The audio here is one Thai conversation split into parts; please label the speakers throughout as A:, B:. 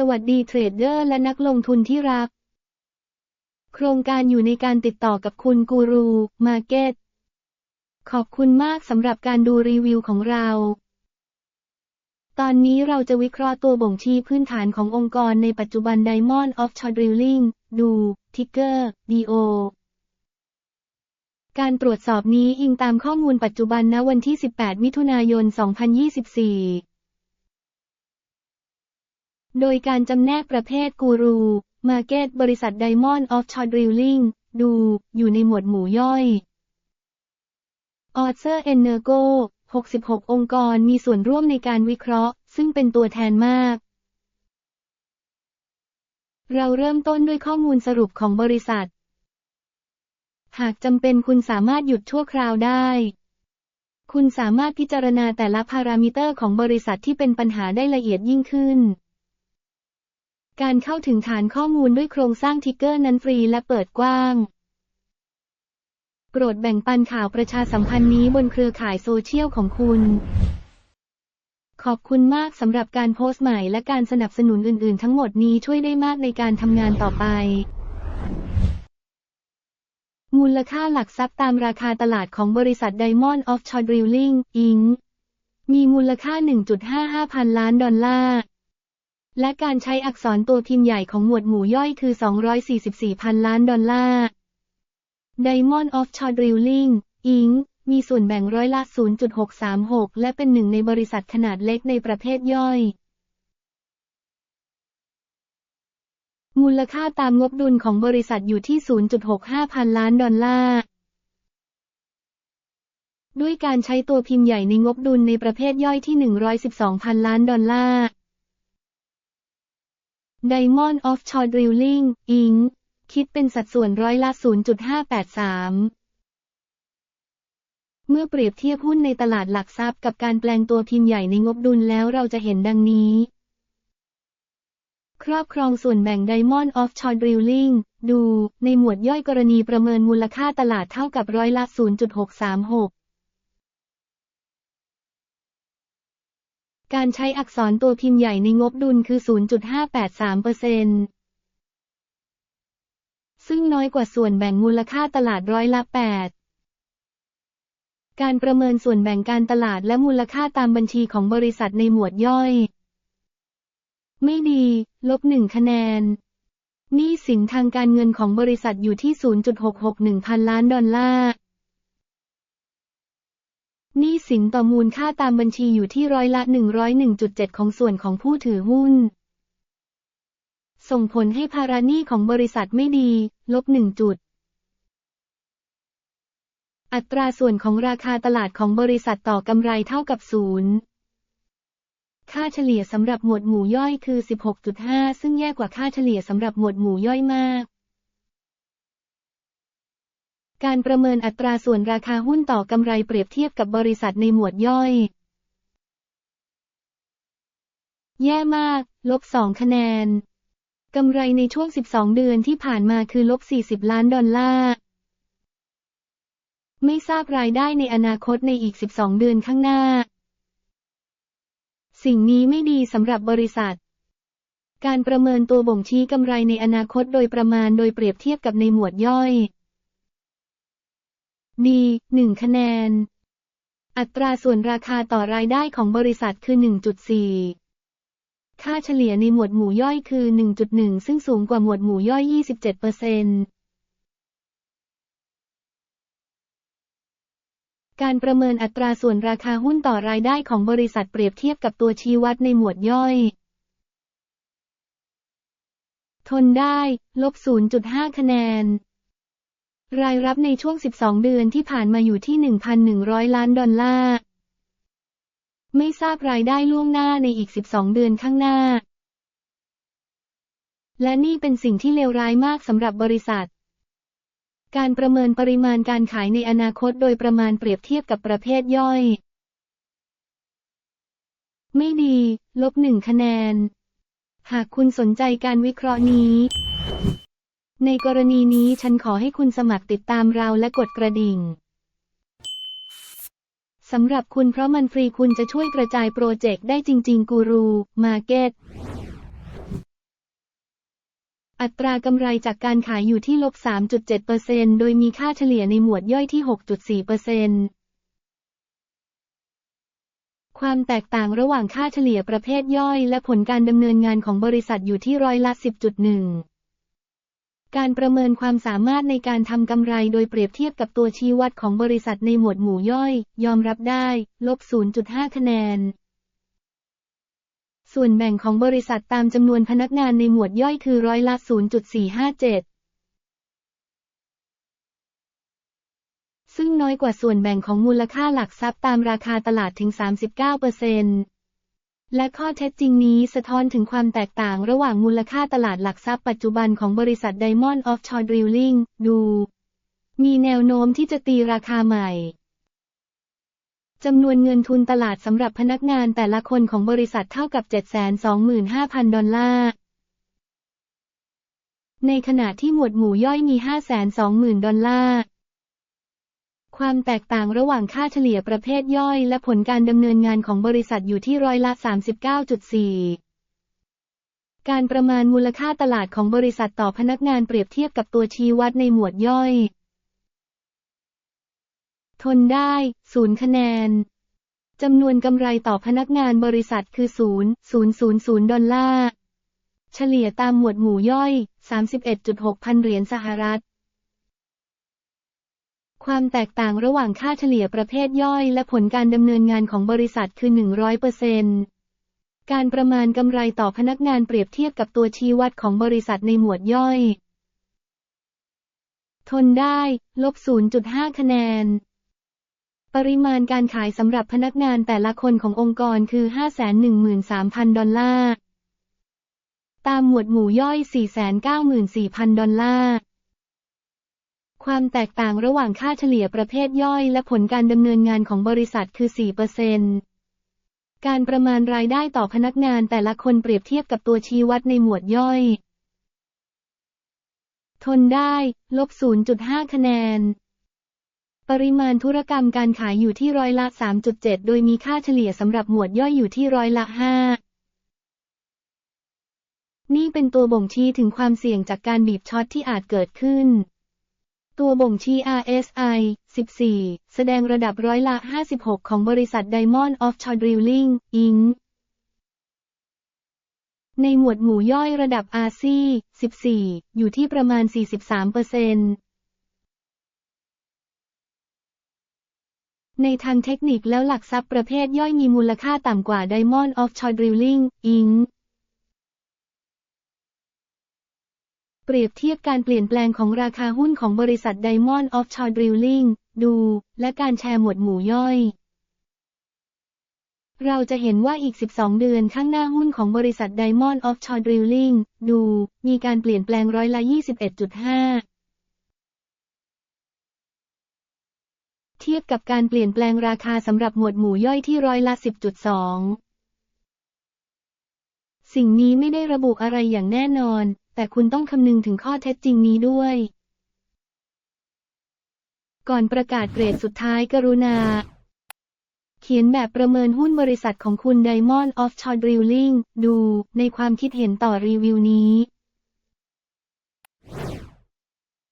A: สวัสดีเทรดเดอร์และนักลงทุนที่รัก โครงการอยู่ในการติดต่อกับคุณกูรูมาร์เก็ตขอบคุณมากสำหรับการดูรีวิวของเรา ตอนนี้เราจะวิเคราะห์ตัวบ่งชี้พื้นฐานขององค์กรในปัจจุบัน Diamond Offshore Drilling ดูทิกเกอร์ DO การตรวจสอบนี้อิงตามข้อมูลปัจจุบันณวันที่ 18 มิถุนายน 2024 โดยการจำแนกประเภทกูรู มาเก็ตบริษัท Diamond Offshore Drilling ดู อยู่ในหมวดหมู่ย่อยออเซอร์เอนเนอร์โก66 องค์กรมีส่วนร่วมในการวิเคราะห์ ซึ่งเป็นตัวแทนมาก เราเริ่มต้นด้วยข้อมูลสรุปของบริษัท หากจำเป็นคุณสามารถหยุดชั่วคราวได้ คุณสามารถพิจารณาแต่ละพารามิเตอร์ของบริษัทที่เป็นปัญหาได้ละเอียดยิ่งขึ้น การเข้าถึงฐานข้อมูลด้วยโครงสร้างทิกเกอร์นั้นฟรีและเปิดกว้างโปรดแบ่งปันข่าวประชาสัมพันธ์นี้บนเครือข่ายโซเชียลของคุณ ขอบคุณมากสำหรับการโพสต์ใหม่และการสนับสนุนอื่น ๆ ทั้งหมดนี้ช่วยได้มากในการทำงานต่อไป มูลค่าหลักทรัพย์ตามราคาตลาดของบริษัท Diamond Offshore Drilling Inc. มีมูลค่า 1.55 พันล้านดอลลาร์ และการใช้อักษรตัวพิมพ์ใหญ่ของหมวดหมู่ย่อยคือ 244พันล้านดอลลาร์ Diamond Offshore Drilling Inc. มีส่วนแบ่งร้อยละ 0.636 และเป็นหนึ่งในบริษัทขนาดเล็กในประเภทย่อย มูลค่าตามงบดุลของบริษัทอยู่ที่ 0.65 พันล้านดอลลาร์ ด้วยการใช้ตัวพิมพ์ใหญ่ในงบดุลในประเภทย่อยที่ 112 พันล้านดอลลาร์ Diamond Offshore Drilling Inc. คิดเป็นสัดส่วนร้อยละ 0.583 เมื่อเปรียบเทียบหุ้นในตลาดหลักทรัพย์กับการแปลงตัวพิมพ์ใหญ่ในงบดุลแล้วเราจะเห็นดังนี้ ครอบครองส่วนแบ่ง Diamond Offshore Drilling ดู ในหมวดย่อยกรณีประเมินมูลค่าตลาดเท่ากับร้อยละ 0.636 การใช้อักษรตัวพิมพ์ใหญ่ในงบดุลคือ 0.583%ซึ่งน้อยกว่าส่วนแบ่งมูลค่าตลาดร้อยละ 8 การประเมินส่วนแบ่งการตลาดและมูลค่าตามบัญชีของบริษัทในหมวดย่อย ไม่ดี ลบหนึ่งคะแนนหนี้สินทางการเงินของบริษัทอยู่ที่ 0.661 พันล้านดอลลาร์ สินต่อมูลค่าตามบัญชีอยู่ที่ร้อยละ 101.7 ของส่วนของผู้ถือหุ้น ส่งผลให้ภาระหนี้ของบริษัทไม่ดี ลบหนึ่งจุด อัตราส่วนของราคาตลาดของบริษัทต่อกำไรเท่ากับศูนย์ค่าเฉลี่ยสำหรับหมวดหมู่ย่อยคือ 16.5 ซึ่งแย่กว่าค่าเฉลี่ยสำหรับหมวดหมู่ย่อยมาก การประเมินอัตราส่วนราคาหุ้นต่อกำไรเปรียบเทียบกับบริษัทในหมวดย่อย แย่มาก ลบ 2 คะแนน กำไรในช่วง 12 เดือนที่ผ่านมาคือลบ 40 ล้านดอลลาร์ ไม่ทราบรายได้ในอนาคตในอีก 12 เดือนข้างหน้า สิ่งนี้ไม่ดีสำหรับบริษัทการประเมินตัวบ่งชี้กำไรในอนาคตโดยประมาณโดยเปรียบเทียบกับในหมวดย่อย ดี1คะแนน อัตราส่วนราคาต่อรายได้ของบริษัทคือ 1.4 ค่าเฉลี่ยในหมวดหมู่ย่อยคือ 1.1 ซึ่งสูงกว่าหมวดหมู่ย่อย 27%การประเมินอัตราส่วนราคาหุ้นต่อรายได้ของบริษัทเปรียบเทียบกับตัวชี้วัดในหมวดย่อย ทนได้ ลบ 0.5 คะแนน รายรับในช่วง 12 เดือนที่ผ่านมาอยู่ที่ 1,100 ล้านดอลลาร์ ไม่ทราบรายได้ล่วงหน้าในอีก 12 เดือนข้างหน้า และนี่เป็นสิ่งที่เลวร้ายมากสำหรับบริษัท การประเมินปริมาณการขายในอนาคตโดยประมาณเปรียบเทียบกับประเภทย่อย ไม่ดี ลบหนึ่งคะแนน หากคุณสนใจการวิเคราะห์นี้ ในกรณีนี้ฉันขอให้คุณสมัครติดตามเราและกดกระดิ่งสำหรับคุณเพราะมันฟรีคุณจะช่วยกระจายโปรเจกต์ได้จริง ๆ กูรู มาเก็ต อัตรากำไรจากการขายอยู่ที่ลบ 3.7%โดยมีค่าเฉลี่ยในหมวดย่อยที่ 6.4%ความแตกต่างระหว่างค่าเฉลี่ยประเภทย่อยและผลการดำเนินงานของบริษัทอยู่ที่ร้อยละ 10.1 การประเมินความสามารถในการทำกำไรโดยเปรียบเทียบกับตัวชี้วัดของบริษัทในหมวดหมู่ย่อย ยอมรับได้ ลบ 0.5 คะแนน ส่วนแบ่งของบริษัทตามจำนวนพนักงานในหมวดย่อยคือร้อยละ 0.457ซึ่งน้อยกว่าส่วนแบ่งของมูลค่าหลักทรัพย์ตามราคาตลาดถึง 39% และข้อเท็จจริงนี้สะท้อนถึงความแตกต่างระหว่างมูลค่าตลาดหลักทรัพย์ปัจจุบันของบริษัท Diamond Offshore Drilling ดู มีแนวโน้มที่จะตีราคาใหม่จำนวนเงินทุนตลาดสำหรับพนักงานแต่ละคนของบริษัทเท่ากับ 725,000 ดอลลาร์ ในขณะที่หมวดหมู่ย่อยมี 520,000 ดอลลาร์ ความแตกต่างระหว่างค่าเฉลี่ยประเภทย่อย และผลการดำเนินงานของบริษัทอยู่ที่ร้อยละ 39.4 การประมาณมูลค่าตลาดของบริษัทต่อพนักงานเปรียบเทียบกับตัวชี้วัดในหมวดย่อย ทนได้ 0 คะแนน จำนวนกำไรต่อพนักงานบริษัทคือ 0 000 ดอลลาร์ เฉลี่ยตามหมวดหมู่ย่อย 31.6 พันเหรียญสหรัฐ ความแตกต่างระหว่างค่าเฉลี่ยประเภทย่อย และผลการดำเนินงานของบริษัทคือ 100%การประมาณกำไรต่อพนักงานเปรียบเทียบกับตัวชี้วัดของบริษัทในหมวดย่อย ทนได้ ลบ 0.5 คะแนน ปริมาณการขายสำหรับพนักงานแต่ละคนขององค์กรคือ 513,000 ดอลลาร์ ตามหมวดหมู่ย่อย 494,000 ดอลลาร์ ความแตกต่างระหว่างค่าเฉลี่ยประเภทย่อยและผลการดำเนินงานของบริษัทคือ4%การประมาณรายได้ต่อพนักงานแต่ละคนเปรียบเทียบกับตัวชี้วัดในหมวดย่อย ทนได้ ลบ 0.5 คะแนน ปริมาณธุรกรรมการขายอยู่ที่ร้อยละ 3.7 โดยมีค่าเฉลี่ยสำหรับหมวดย่อยอยู่ที่ร้อยละ 5 นี่เป็นตัวบ่งชี้ถึงความเสี่ยงจากการบีบช็อตที่อาจเกิดขึ้น ตัวบ่งชี้ RSI 14 แสดงระดับร้อยละ 56 ของบริษัท Diamond Offshore Drilling Inc. ในหมวดหมู่ย่อยระดับ RC 14 อยู่ที่ประมาณ 43%ในทางเทคนิคแล้วหลักทรัพย์ประเภทย่อยมีมูลค่าต่ำกว่า Diamond Offshore Drilling Inc. เปรียบเทียบการเปลี่ยนแปลงของราคาหุ้นของบริษัท Diamond Offshore Drilling ดู และการแชร์หมวดหมู่ย่อย เราจะเห็นว่าอีก 12 เดือนข้างหน้าหุ้นของบริษัท Diamond Offshore Drilling ดู มีการเปลี่ยนแปลงร้อยละ 21.5เทียบกับการเปลี่ยนแปลงราคาสำหรับหมวดหมู่ย่อยที่ร้อยละ 10.2 สิ่งนี้ไม่ได้ระบุอะไรอย่างแน่นอน แต่คุณต้องคำนึงถึงข้อเท็จจริงนี้ด้วย ก่อนประกาศเกรดสุดท้ายกรุณา เขียนแบบประเมินหุ้นบริษัทของคุณ Diamond Offshore Drilling ดู ในความคิดเห็นต่อรีวิวนี้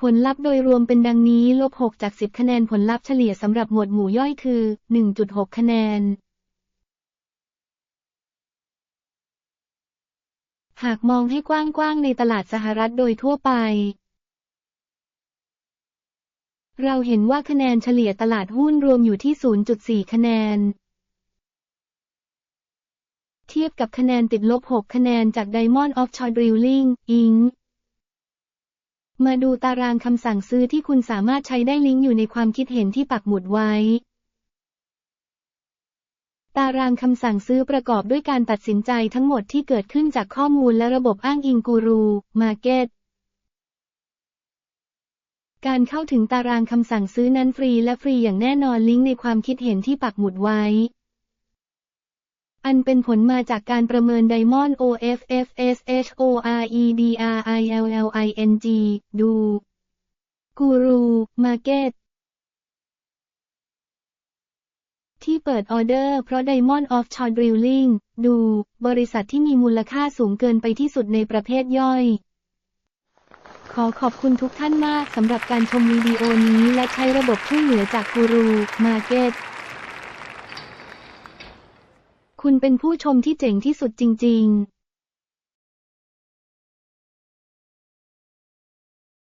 A: ผลลัพธ์โดยรวมเป็นดังนี้ ลบ 6 จาก 10 คะแนนผลลัพธ์เฉลี่ยสำหรับหมวดหมู่ย่อยคือ 1.6 คะแนน หากมองให้กว้างๆในตลาดสหรัฐโดยทั่วไป เราเห็นว่าคะแนนเฉลี่ยตลาดหุ้นรวมอยู่ที่ 0.4 คะแนน เทียบกับคะแนนติดลบ 6 คะแนนจาก Diamond Offshore Drilling Inc. มาดูตารางคำสั่งซื้อที่คุณสามารถใช้ได้ลิงก์อยู่ในความคิดเห็นที่ปักหมุดไว้ ตารางคำสั่งซื้อประกอบด้วยการตัดสินใจทั้งหมดที่เกิดขึ้นจากข้อมูลและระบบอ้างอิงกูรู มาร์เก็ต การเข้าถึงตารางคำสั่งซื้อนั้นฟรีและฟรีอย่างแน่นอนลิงก์ในความคิดเห็นที่ปักหมุดไว้ อันเป็นผลมาจากการประเมิน Diamond OFFSHOREDRILLING ดู กูรู มาร์เก็ต ที่เปิดออเดอร์เพราะ Diamond Offshore Drilling ดู บริษัทที่มีมูลค่าสูงเกินไปที่สุดในประเภทย่อย ขอขอบคุณทุกท่านมากสำหรับการชมวิดีโอนี้และใช้ระบบช่วยเหลือจากกูรูมาเก็ตคุณเป็นผู้ชมที่เจ๋งที่สุดจริง ๆ